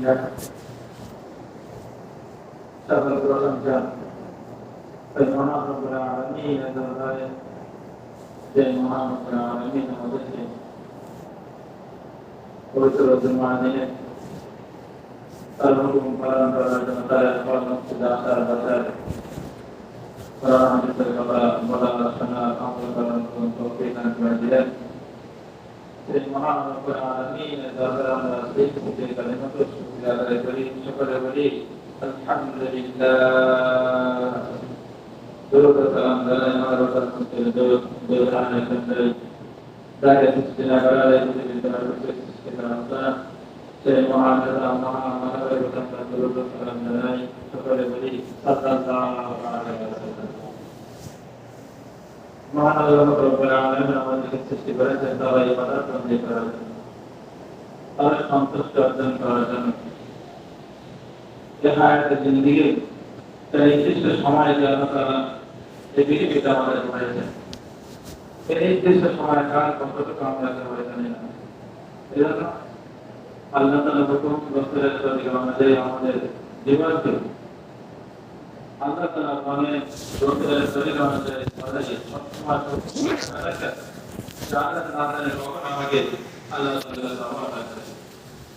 الجنة سبب الأمجاد فالمنام رب العالمين ذرايا فالمنام رب العالمين وذكر பவித்திர திருமாதினே சர்வம் பரம்பராஜனத்தாய் பாலம் சிதாசார তৌফিক দান করে দিলেন সেই মহান রব্বুল আলামিনের দরবারে আমরা সেই থেকে কালিমাত শুকরিয়া আদায় করি সকলে বলি আলহামদুলিল্লাহ দরুদ সালাম জানাই আমার রসুল দরুদ দরুদ আলাইহিম দাঁড়িয়ে সৃষ্টি না করা পৃথিবীর তোমার সৃষ্টি করা হতো সেই মহান আল্লাহ মহান মানবের কথা আমরা দরুদ সালাম জানাই হায়াতের জিন্দিগি তার নির্দিষ্ট সময় যে আল্লাহ তারা এই পৃথিবীতে আমাদের করেছেন এই নির্দিষ্ট সময় কাল কতটুকু আমরা একেবারে জানি না। এজন্য আল্লাহ তালা হুকুম বস্তুরের প্রতি আমাদের আমাদের জীবনকে আল্লাহ তালা মনে সবসময় আমাকে আল্লাহ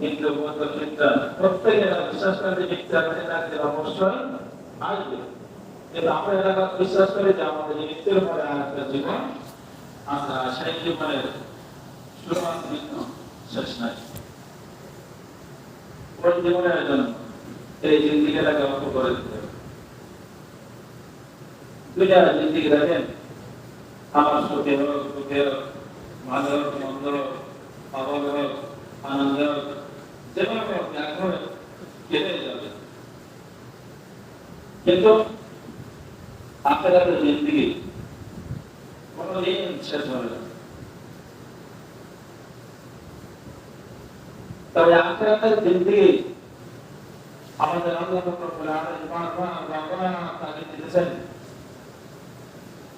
হিন্দু বৌদ্ধ খ্রিস্টান প্রত্যেকে বিশ্বাস করে যে আছে তাকে অবশ্যই আসবে। কিন্তু আমরা এলাকা বিশ্বাস করি যে আমাদের পরে জীবন আছে আর সেই জীবনের শেষ নাই। জীবনের জন্য এই জিন্দিগিটাকে করে দিতে জিন্দিগি আমার সুখে হোক হোক, ভালো হোক, মন্দ হোক আনন্দ হোক যেভাবে হোক একভাবে কেটে যাবে কিন্তু আখেরাতের জিন্দিগি কোনোদিন শেষ হবে না। তবে আখেরাতের জিন্দিগি আমাদের আল্লাহ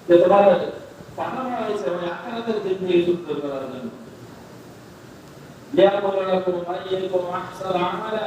যে তোমার পাঠানো হয়েছে, ওই আখেরাতের জিন্দিগি সুন্দর করার জন্য। লিয়াকুল লাকুম আইয়ুকুম আহসানু আমালা।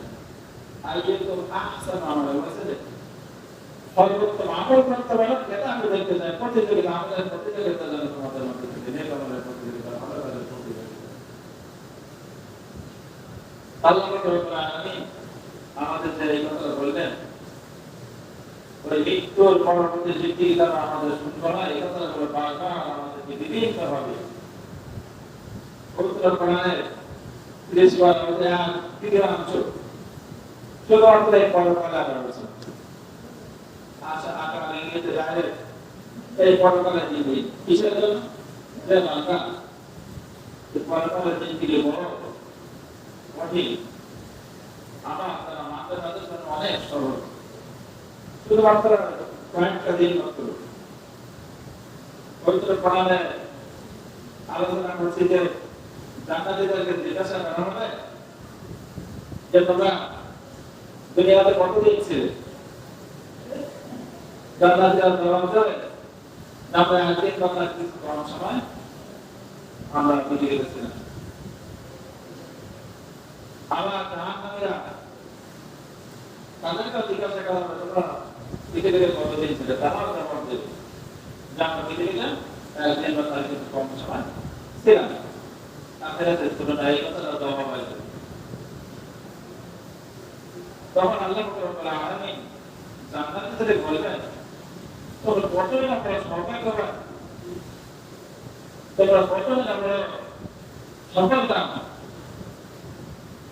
আইয়ুকুম আহসানু আমালা বলেছে সর্বোত্তম আমল করতে পারো এটা আমি দেখতে চাই। প্রতিযোগিতা, আমাদের প্রতিযোগিতা যেন তোমাদের মধ্যে থেকে নেই আমাদের প্রতিযোগিতা ভালো কাজের প্রতিযোগিতা আল্লাহ রব্বুল আলামিন আমাদের যে এই কথা বললেন, ওই মৃত্যুর পরবর্তী জিন্দিগি তারা আমাদের শুনব না, এই কথাগুলো বারবার আমাদেরকে বিভিন্ন ভাবে পবিত্র কোরআনে তিরিশ বার আমাদের আর অংশ। শুধুমাত্র এই পরকালে আবার রয়েছে আশা আকার ইংরেজি জানে এই পরকালে জিন্দিগি কিসের জন্য? যে বাংলা পরকালে জিন্দিগি বড় কঠিন। আমার তারা মাথার তাদের জন্য অনেক সহজ শুধুমাত্র কয়েকটা দিন মাত্র পবিত্র কোরআনে আলোচনা করছি যে, জান্নাতীদেরকে জিজ্ঞাসা করা হবে যে, তোমরা দুনিয়াতে কতদিন ছিলে জান্নাতীরা জবাব দেবে না আমরা বা তার কিছু কম সময় আমরা বেরিয়ে গেছিলাম। আবার জাহান্নামীরা তাদেরকে জিজ্ঞাসা করা হবে তোমরা পৃথিবীতে কতদিন ছিল তারাও জবাব দেবে যে আমরা পৃথিবীতে একদিন বা তার কিছু কম সময় ছিলাম। তুলনায় কথাটা দেওয়া হয়েছে। তখন আল্লাহ আলামিন জান্নাতে যেতে বলবেন তোমরা না পড়া সরকার করবা তোমরা না পড়া সফলতা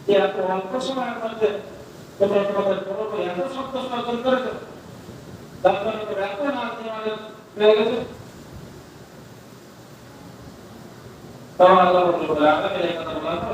যে এত অল্প সময়ের মধ্যে তোমরা তোমাদের পড়ব এত শক্ত অর্জন করেছ তারপরে তোমরা এত নাচ আমাদের পেয়ে গেছে। তখন আল্লাহ আপনাকে এই কথা বলার পর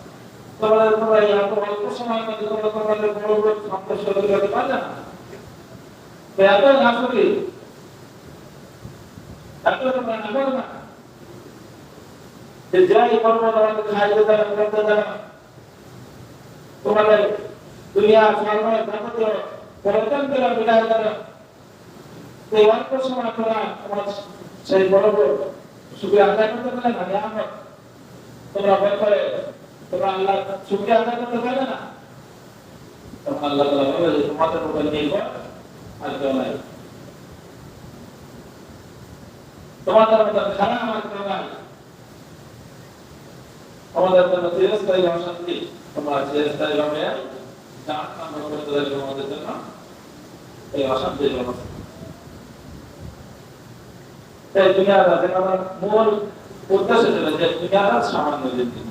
তোমরা এই এত অল্প সময়ের মধ্যে তোমরা তোমাদের বড় বড় সন্তোষ করতে পারলে না তো এত না করি এত তোমরা না করো না যে যাই করব তোমাকে খাইতে দেবে করতে দেবে তোমাদের দুনিয়া সর্বদা যাবতীয় তোমরা আল্লাহ শুক্রিয়া আদায় করতে পারবে না। তখন আল্লাহ তাআলা বলবে যে, তোমাদের উপর নির্ভর আর কেউ নাই। তোমাদের মতো খারাপ আমার কেউ নাই। আমাদের জন্য চিরস্থায়ী অশান্তি। তোমরা চিরস্থায়ী ভাবে তোমাদের দুনিয়ার মূল উদ্দেশ্য ছিল যে, দুনিয়ার সামান্য জিনিস।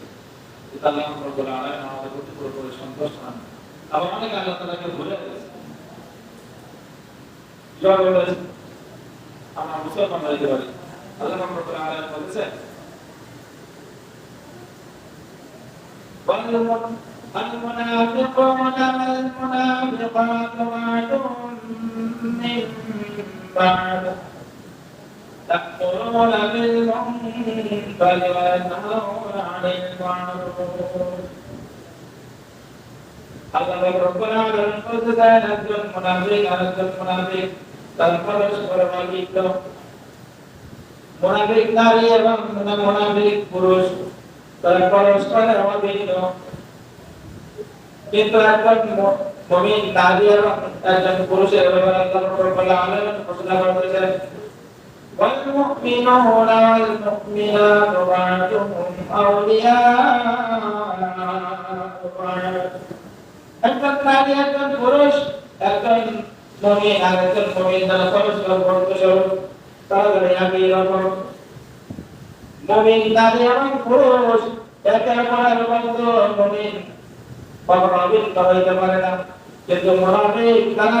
আল্লাহ রব্বুল আলামিন আমাদের প্রতি পুরোপুরি সন্তুষ্ট হন আবার অনেক আল্লাহ তাআলাকে ভুলে গেছে কিভাবে বলেছে আমরা মুসলমান হইতে পারি আল্লাহ রব্বুল আলামিন বলেছে والمن- المنافقون والمنافقات بعضهم من بعض تأمرون بالمنكر وتنهون عن المعروف আল্লাহ রব্বুল আলামিন বলতে দেন একজন মুনাফিক আর একজন মুনাফিক তার পরস্পর মালিক মুনাফিক নারী এবং মুনাফিক পুরুষ তারা পরস্পরের অভিন্ন কিন্তু একজন মমিন নারী এবং একজন পুরুষের ব্যাপারে আল্লাহ রব্বুল আলামিন ঘোষণা করেছেন والمؤمنون والمؤمنات بعضهم أولياء بعض একজন নারী একজন পুরুষ একজন মমিন আর একজন মমিন যারা পরস্পর বন্ধুস্বর তারা একই রকম মমিন নারী এবং পুরুষ একে অপরের বন্ধু মমিন কখনো অভিন্ন হইতে পারে না কিন্তু মোনাফিক তারা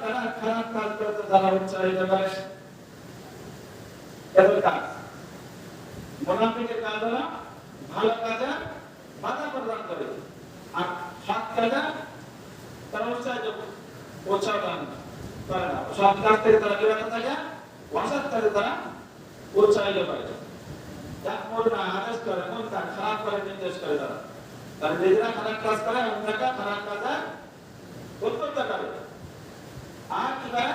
তারা খারাপ কাজ করে। কাজ। প্রদান করে। আর সৎ কাজে তারা উৎসাহিত উৎসাহ কাজ থেকে তারা তারা উৎসাহিত করে। যার মূলটা আদেশ করে মূলটা খারাপ করে, নির্দেশ করে তারা। তারা নিজেরা খারাপ কাজ করে অন্যটা খারাপ কাজে উদ্বুদ্ধ করে আর কি করে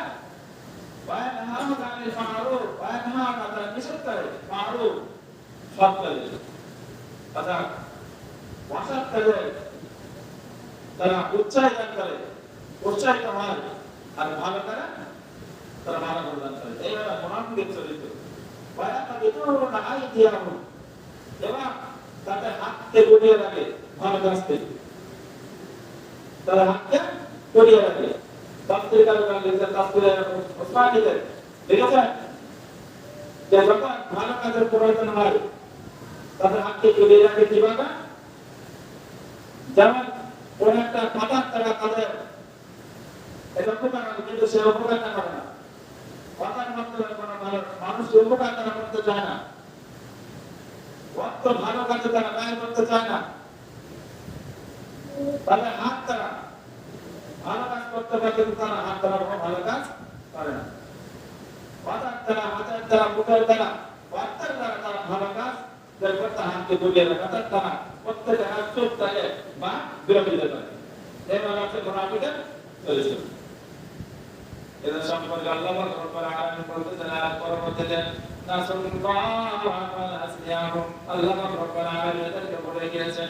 وينهون عن المعروف وينهون عن নিষেধ করে মারুফ সৎ কাজে তথা অসৎ কাজে তারা উৎসাহিত করে উৎসাহিত হয় আর ভালো করে তারা ভালো প্রদান করে এইভাবে মোনাফিকের চরিত্র ويقبضون أيديهم এবং তাদের হাতকে গড়িয়ে রাখে ভালো কাজ থেকে তারা হাতকে গড়িয়ে রাখে। তাফসীর কারণ লিখছে তাফসীরে ওসমানীতে দেখেছেন? যে যখন ভালো কাজের প্রয়োজন হয়, তাদের হাতকে গড়িয়ে রাখে কীভাবে? যেমন, কোন একটা পাতার টাকা তাদের এটা উপকার কিন্তু সে উপকারটা করে না। কথার মাধ্যমে কোনো মানুষ মানুষ উপকার তারা করতে চায় না। অর্থ ভালো কাজে তারা ব্যয় করতে চায় না। তাহলে হাত তারা ভালো কাজ করতে পারে কিন্তু তারা হাত তারা ভালো কাজ করে না কথার দ্বারা হাতের দ্বারা মুখের দ্বারা অর্থের দ্বারা তারা ভালো কাজ করতে হাতকে গুলিয়ে রাখে তারা প্রত্যেকে হাত চোখ থাকে বা বিরতি দিতে পারে এইভাবে হচ্ছে মোনাফিকের চরিত্র এদের সম্পর্কে আল্লাহ রব্বুল আলামিন বলতেছেন আর পরবর্তীতে নাসুল্লাহ ওয়া নাসিয়াহুম আল্লাহ রব্বুল আলামিন এদেরকে বলে গিয়েছেন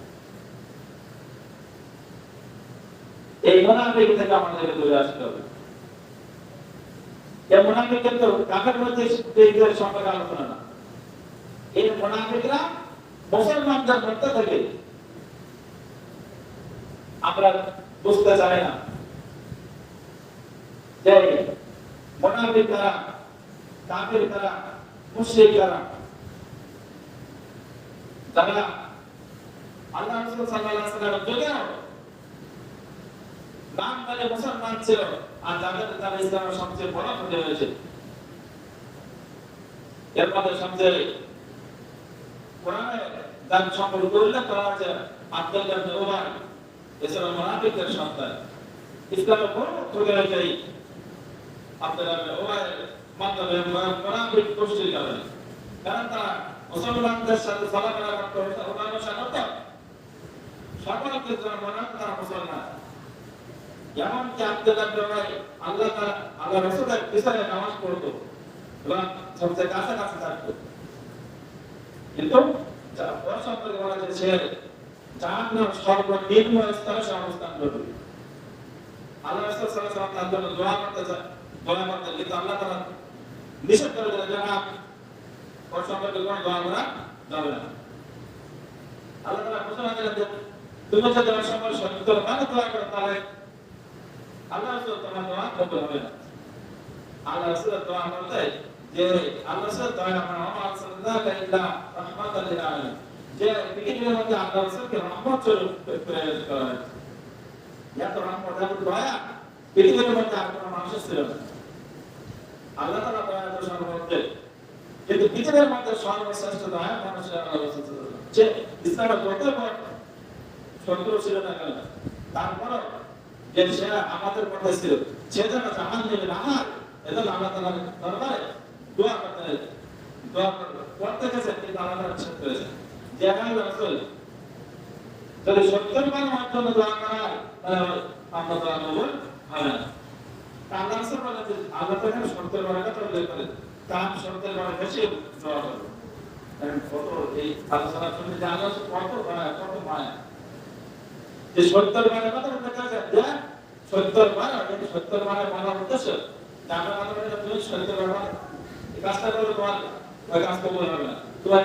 এই মুনাফিক থেকে আমাদেরকে দূরে আসতে হবে। এই মুনাফিক কিন্তু কাফের মধ্যে এইগুলোর সম্পর্কে আলোচনা না। এই মুনাফিকরা মুসলমানদের মধ্যে থেকে আমরা বুঝতে চাই না যে মুনাফিক তারা, কাফের তারা, মুশরিক তারা, যারা আল্লাহ রাসূল সাল্লাল্লাহু আলাইহি ওয়াসাল্লাম যদিও বলে মুসলমান ছিল, আর যাদের তারা ইসলামের সবচেয়ে বড় ক্ষতি হয়েছে। এর মধ্যে সবচেয়ে কোরআনে সম্পর্কে উল্লেখ করা আছে, আব্দুল এছাড়া সন্তান। ইসলামের বড় ক্ষতি হয়েছে আব্দুল মুসলমানদের সাথে তারা যেমন কি আব্দুল্লাহ আল্লাহ তাআলা, আল্লাহ রাসূলের পিছনে নামাজ পড়তো এবং সবচেয়ে কাছে কাছে থাকতো। কিন্তু ওর সম্পর্কে বলা যায় সে জাহান্নাম সর্বনিম্ন স্তরে সে আল্লাহ সাল্লাল্লাহু তার দোয়া করতে দোয়া করতে কিন্তু আল্লাহ নিষেধ করে যে, না দোয়া করা যাবে না। আল্লাহ যে, তুমি যদি ওর সত্য তাহলে আল্লাহ রাসূল আল্লাহ রাসূলের দোয়া যে আল্লাহ সাল্লাল্লাহু দয়া আমার যে পৃথিবীর মধ্যে আল্লাহ রাসূলকে রহমত দয়া পৃথিবীর মধ্যে আর কোনো ছিল আল্লাহ তাআলা দয়া তো সর্বত্র। কিন্তু পৃথিবীর মধ্যে সর্বশ্রেষ্ঠ দয়া মানুষের আল্লাহ রাসূল যে ইসলামের ছিল না কেন? তারপর যে সে আমাদের মধ্যে ছিল, সে যেন জাহান নেবে না আমার এজন্য আল্লাহ তাআলা দরবারে দোয়া করতে দোয়া করতে গেছে, কিন্তু আল্লাহ নিষেধ করেছে। যে আল্লাহ রাসূল, যদি সত্তর বার মাধ্যমে দোয়া করা আমরা দোয়া কবুল হবে না। তা আল্লাহ রাসূল বলেন যে, আল্লাহ তাআলা সত্তর বার কথা উল্লেখ তার সত্তর বার বেশি দোয়া করবে। কত এই আলোচনা শুনে যে আল্লাহ কত কত মায়া। যে সত্তর বারের কথা করেছে যে সত্তর বার এই সত্তর বারের বলার উদ্দেশ্য। আমরা কথা বলে তুমি সত্তর এই কাজটা করলে তোমার, ওই কাজ কবুল হবে না। তোমার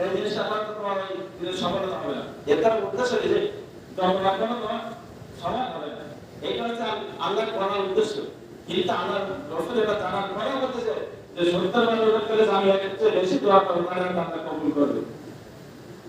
এই জিনিসটা আমার তোমার ওই জিনিস সফলতা হবে না। এটার উদ্দেশ্য এই যে যখন রাখব তোমার সমান হবে না। এইটা হচ্ছে আল্লাহ করার উদ্দেশ্য। কিন্তু আল্লাহ রসুল এটা জানার পরেও বলতেছে যে সত্তর বার উল্লেখ করে আমি এর বেশি দোয়া করব আল্লাহ কবুল করবে।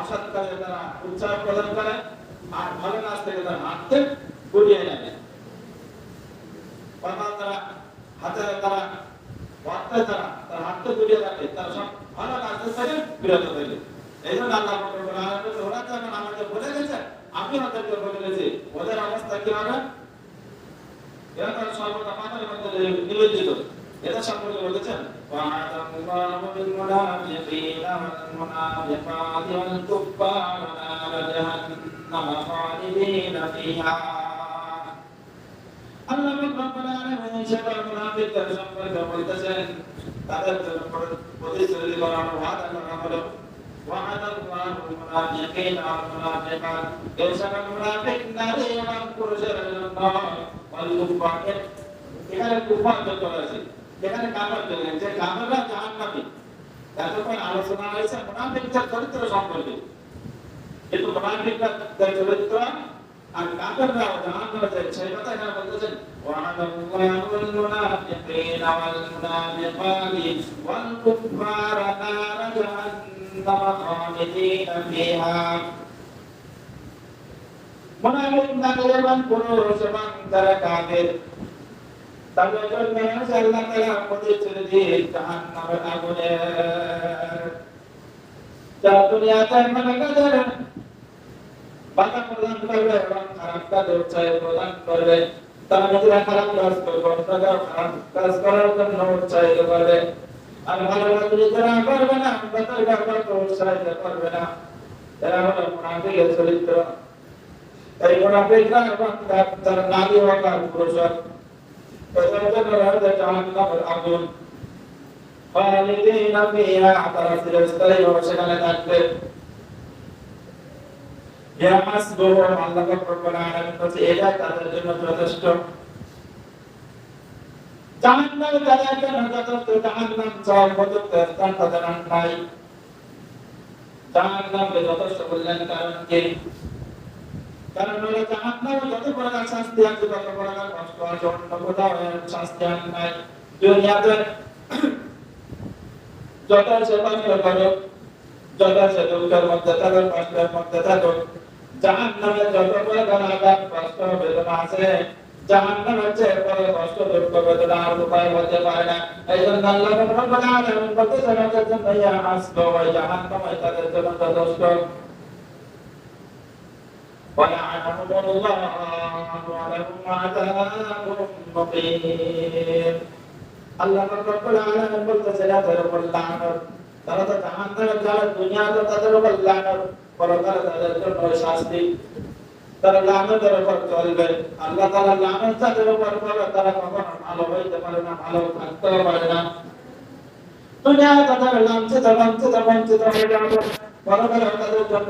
অসৎ কাজে তারা উৎসাহ প্রদান করে আর ভালো কাজ থেকে তারা হাতকে গুলিয়ে নেয়। অর্থাৎ তারা হাতে তারা অর্থে তারা, তার হাতকে গুলিয়ে রাখে, তারা সব ভালো কাজ থেকে বিরত থাকে। এই জন্য আল্লাহ ওরা যখন আমাকে বলে গেছে, আমি ওদেরকে বলে গেছি। ওদের অবস্থা কি হবে? এরা তার সর্বদা মাথার মধ্যে নিবেদিত। এটা সম্পর্কে বলেছেন وعد الله المنافقين والمنافقات والكفار نار جهنم خالدين فيها আল্লাহ রব্বুল আলামিন সকল মুনাফিকদের সম্পর্কে বলতেছেন তাদের জন্য প্রতিশ্রুতি করানো ওয়াদা করা হলো وعد الله المنافقين والمنافقات এই সকল মুনাফিক নারী এবং পুরুষের জন্য والكفار এখানে কুফার যত আছে যেখানে কাফার চলে যে কাফাররা জাহান্নামী এতক্ষণ আলোচনা হয়েছে মুনাফিকদের চরিত্র সম্পর্কে কিন্তু মুনাফিকদের চরিত্র আর কাফেররাও জাহান্নামে যায় সেই কথা এখানে বলতেছেন وعد الله المنافقين والمنافقات والكفار نار جهنم خالدين فيها মুনাফিক নারী এবং পুরুষ এবং তারা কাফের তাদের জন্য আল্লাহ তাআলা প্রতিশ্রুতি দিয়ে জাহান্নামের আগুনে যা দুনিয়াতে মনে করেন বাধা প্রদান করবে এবং খারাপ কাজ উৎসাহ প্রদান করবে তারা নিজেরা খারাপ কাজ করবে অন্যরা খারাপ কাজ করার জন্য উৎসাহিত করবে আর ভালো কাজ নিজেরা করবে না তাদের ব্যাপারে উৎসাহিত করবে না এরা হলো মুনাফিকের চরিত্র। এই মুনাফিকরা তার নারী হোক আর পুরুষ আগুন খালিদিন ফিহা তারা চিরস্থায়ী ভাবে সেখানে থাকবে আল্লাহ রব্বুল আলামিন বলছে এটা তাদের জন্য যথেষ্ট জাহান্নাম তাদের জন্য যথেষ্ট জাহান্নাম যথেষ্ট বললেন কারণ কি? কারণ হলো জাহান্নামে যত প্রকার শাস্তি আছে তত প্রকার কষ্ট আছে অন্য কোথাও শাস্তি আর নাই। দুনিয়াতে যত সে কষ্ট করো যত সে দুঃখের মধ্যে থাকো কষ্টের মধ্যে থাকো জাহান্নামে যত প্রকার আঘাত, কষ্ট, বেদনা আছে জাহান্নামের চেয়ে বড় কষ্ট দুঃখ বেদনা আর উপায় হতে পারে না। এই জন্য আল্লাহ রব্বুল আলামিন বলতেছেন ওদের জন্য ইয়া আসলো ওই জাহান্নামে তাদের জন্য যথেষ্ট ولعنهم الله ولهم عذاب مقيم আল্লাহ রব্বুল আলামিন বলতেছেন তাদের উপর লানত তারা তো জাহান্নামে যারা দুনিয়াতে তাদের উপর লানত পরকালে তাদের জন্য শাস্তি তারা লানতের উপর চলবে আল্লাহ তাআলা লানত তাদের উপর করে তারা কখনো ভালো হইতে পারে না ভালো থাকতেও পারে না দুনিয়ায় তাদের লাঞ্ছিত লাঞ্ছিত বঞ্চিত হয়ে যাবে পরকালে তাদের জন্য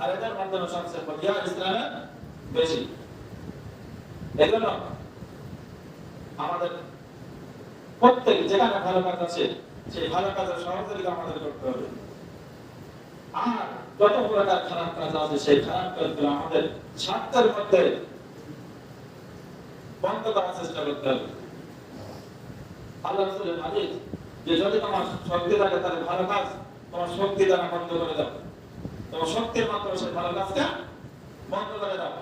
আর এদের মধ্যে বলিয়া ইসলামে বেশি। এজন্য আমাদের প্রত্যেক যেখানে ভালো কাজ আছে, সেই ভালো কাজের সহযোগিতা আমাদের করতে হবে। আর যত প্রকার খারাপ কাজ আছে, সেই খারাপ কাজগুলো আমাদের স্বার্থের মধ্যে বন্ধ করার চেষ্টা করতে হবে। আল্লাহ রাসূলের যে যদি তোমার শক্তি থাকে, তাহলে ভালো কাজ তোমার শক্তি দ্বারা বন্ধ করে দাও। তোমার শক্তির মাধ্যমে সেই ভালো কাজটা বন্ধ করে দাও।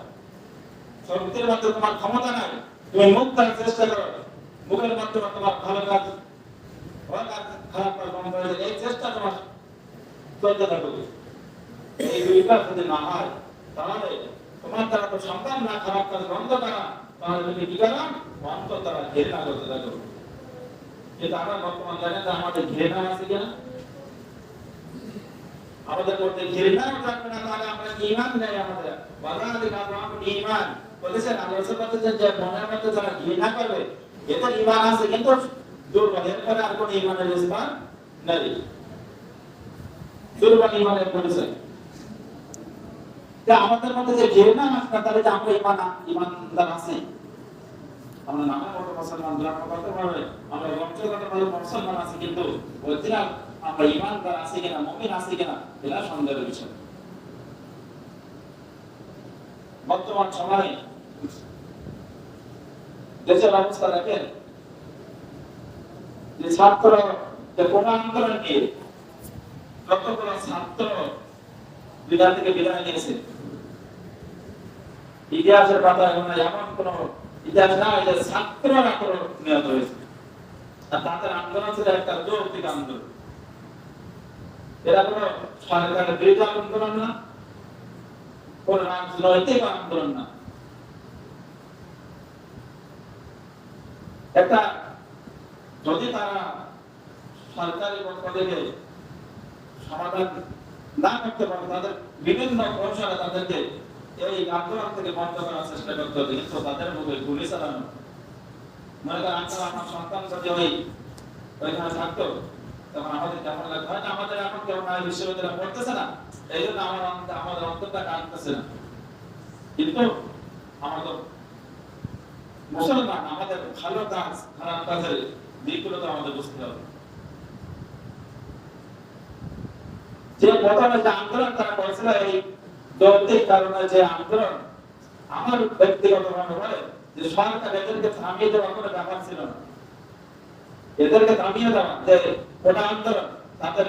শক্তির মাধ্যমে তোমার ক্ষমতা নাই, তুমি মুখ দ্বারা চেষ্টা করো মুখের মাধ্যমে তোমার ভালো কাজ ভালো কাজ, খারাপ কাজ বন্ধ হয়ে এই চেষ্টা তোমার চলতে থাকবে। এই দুইটা যদি না হয়, তাহলে তোমার দ্বারা তো সম্ভব না খারাপ কাজ বন্ধ করা। তাহলে তুমি কি করো? অন্তর দ্বারা ঘেরানা করতে থাকো। কিন্তু আমরা বর্তমান জানেন আমাদের ঘৃণা আছে কিনা? আমাদের মধ্যে ঘৃণা থাকবে না, তাহলে আমরা ইমান নেই আমাদের? কাজ আমাদের ইমান। বলেছেন, আল্লাহ রাসূল বলেছেন যে, মনের মধ্যে যারা ঘৃণা করবে এতে ইমান আছে, কিন্তু দুর্বল এরপরে আর কোনো ইমানের স্থান নেই। দুর্বল ইমানের পরিচয়। যে আমাদের মধ্যে যে ঘৃণা আসবে তাহলে যে আমরা ইমান ইমানদার আছি। আমরা নামের মতো মুসলমান ধর্ম করতে পারবে আমরা বংশগত ভাবে মুসলমান আছি, কিন্তু অরিজিনাল আমরা ইমানদার আছি কিনা, মুমিন আছি কিনা এটা সন্দেহের বিষয় বর্তমান সময়ে দেশের অবস্থা দেখেন, যে ছাত্র কোন নিয়ে যতগুলো ছাত্র বিদায় থেকে বিদায় নিয়েছে, ইতিহাসের মনে হয় এমন কোন ইতিহাস না যে ছাত্ররা নিহত হয়েছে। আর তাদের আন্দোলন ছিল একটা যৌক্তিক আন্দোলন। এরা কোনো সরকারের বিরুদ্ধে আন্দোলন না, কোন রাজনৈতিক আন্দোলন না। একটা, যদি তারা সরকারি পক্ষ সমাধান না করতে পারে, তাদের বিভিন্ন কৌশলে তাদেরকে এই আন্দোলন থেকে বন্ধ করার চেষ্টা করতে হবে। কিন্তু তাদের মুখে গুলি চালানো, মনে করেন আমার সন্তান যদি ওই ওইখানে থাকতো তখন আমাদের কেমন হয়তো আমাদের এখন কেউ না বিশ্ববিদ্যালয়ে পড়তেছে না। এই জন্য আমার আমাদের অন্তরটা কাঁদতেছে না। কিন্তু মুসলমান, আমাদের ভালো কাজ, খারাপ কাজের দিকগুলো তো আমাদের বুঝতে হবে। যে প্রথমে যে আন্দোলন তারা করেছিল, এই যৌক্তিক কারণে যে আন্দোলন, আমার ব্যক্তিগত মনে হয় যে সরকার এদেরকে থামিয়ে দেওয়া কোনো ব্যাপার ছিল না। এদেরকে থামিয়ে দেওয়া, যে ওটা আন্দোলন, তাদের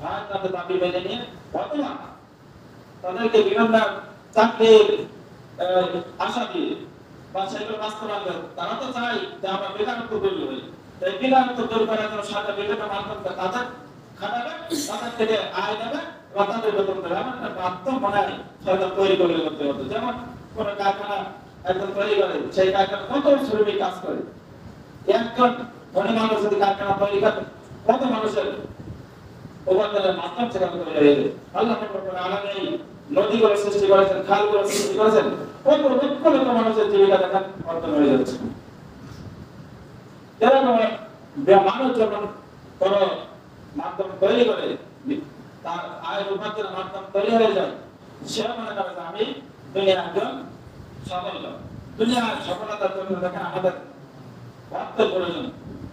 ভাই তাদের দাবি মেনে নিয়ে অথবা তাদেরকে বিভিন্ন চাকরির আশা দিয়ে, বা সেগুলো বাস্তবায়ন তারা তো চাই যে আমরা বেকারত্ব দূর হই এই বেকারত্ব দূর করার জন্য সরকার বিভিন্ন মাধ্যম তাদের খাটাবে তাদের থেকে আয় নেবে বা তাদের বেতন দেবে। এমন একটা মাধ্যম মনে হয় সরকার তৈরি করে করতে হতো যেমন কোন কারখানা একজন তৈরি করে, সেই কারখানা কত শ্রমিক কাজ করে? একজন ধনী মানুষ যদি কারখানা তৈরি করে কত মানুষের উপাদানের মাধ্যম সেখানে তৈরি হয়ে যাবে আল্লাহ রব্বুল আলামিন নদীগুলো সৃষ্টি করেছেন খালগুলো সৃষ্টি করেছেন, কত লক্ষ লক্ষ মানুষের জীবিকা দেখা অর্জন হয়ে যাচ্ছে। এরা মানুষ যখন কোন মাধ্যম তৈরি করে, তার আয় উপার্জনের মাধ্যম তৈরি হয়ে যায়, সে মনে করে যে আমি দুনিয়া একজন সফল লোক। দুনিয়ার সফলতার জন্য দেখেন আমাদের অর্থের প্রয়োজন।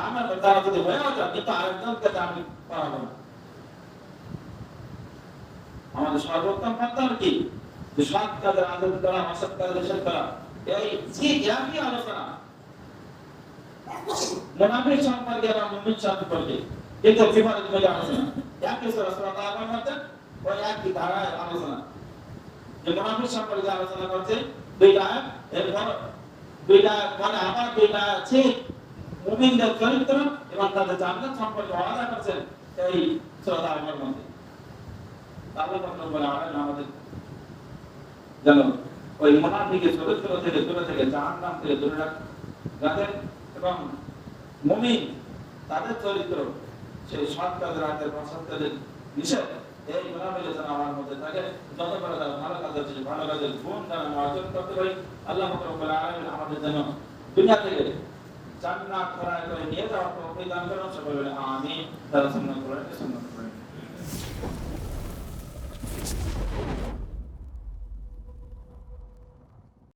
আমার দ্বারা যদি হয়েও যায় কিন্তু আরেকজনকে আমি করাবো না আমাদের সর্বোত্তম পন্থা কি সৎ কাজের করা অসৎ কাজের নিষেধ করা আলোচনা করছে দুইটা মানে আবার দুইটা আছে মুমিনদের চরিত্র এবং তাদের জান্নাত সম্পর্কে ওয়াদা করছেন এই সূরা আল মধ্যে। আল্লাহ পাক বলে আমাদের যেন ওই মুনাফিকের চরিত্র থেকে দূরে থেকে জাহান্নাম থেকে দূরে রাখ, রাখেন এবং মুমিন তাদের চরিত্র সেই সৎ হাতের অসৎ নিষেধ। এই গুণাবলী যেন আমার মধ্যে থাকে, যত করে তারা ভালো কাজ আছে, ভালো কাজের গুণ আমরা অর্জন করতে পারি, আল্লাহ রব্বুল আলামিন আমাদের যেন দুনিয়া থেকে জান্নাত খরায় করে নিয়ে যাওয়ার করুন তারা সুন্নাত করে সুন্নাত করে।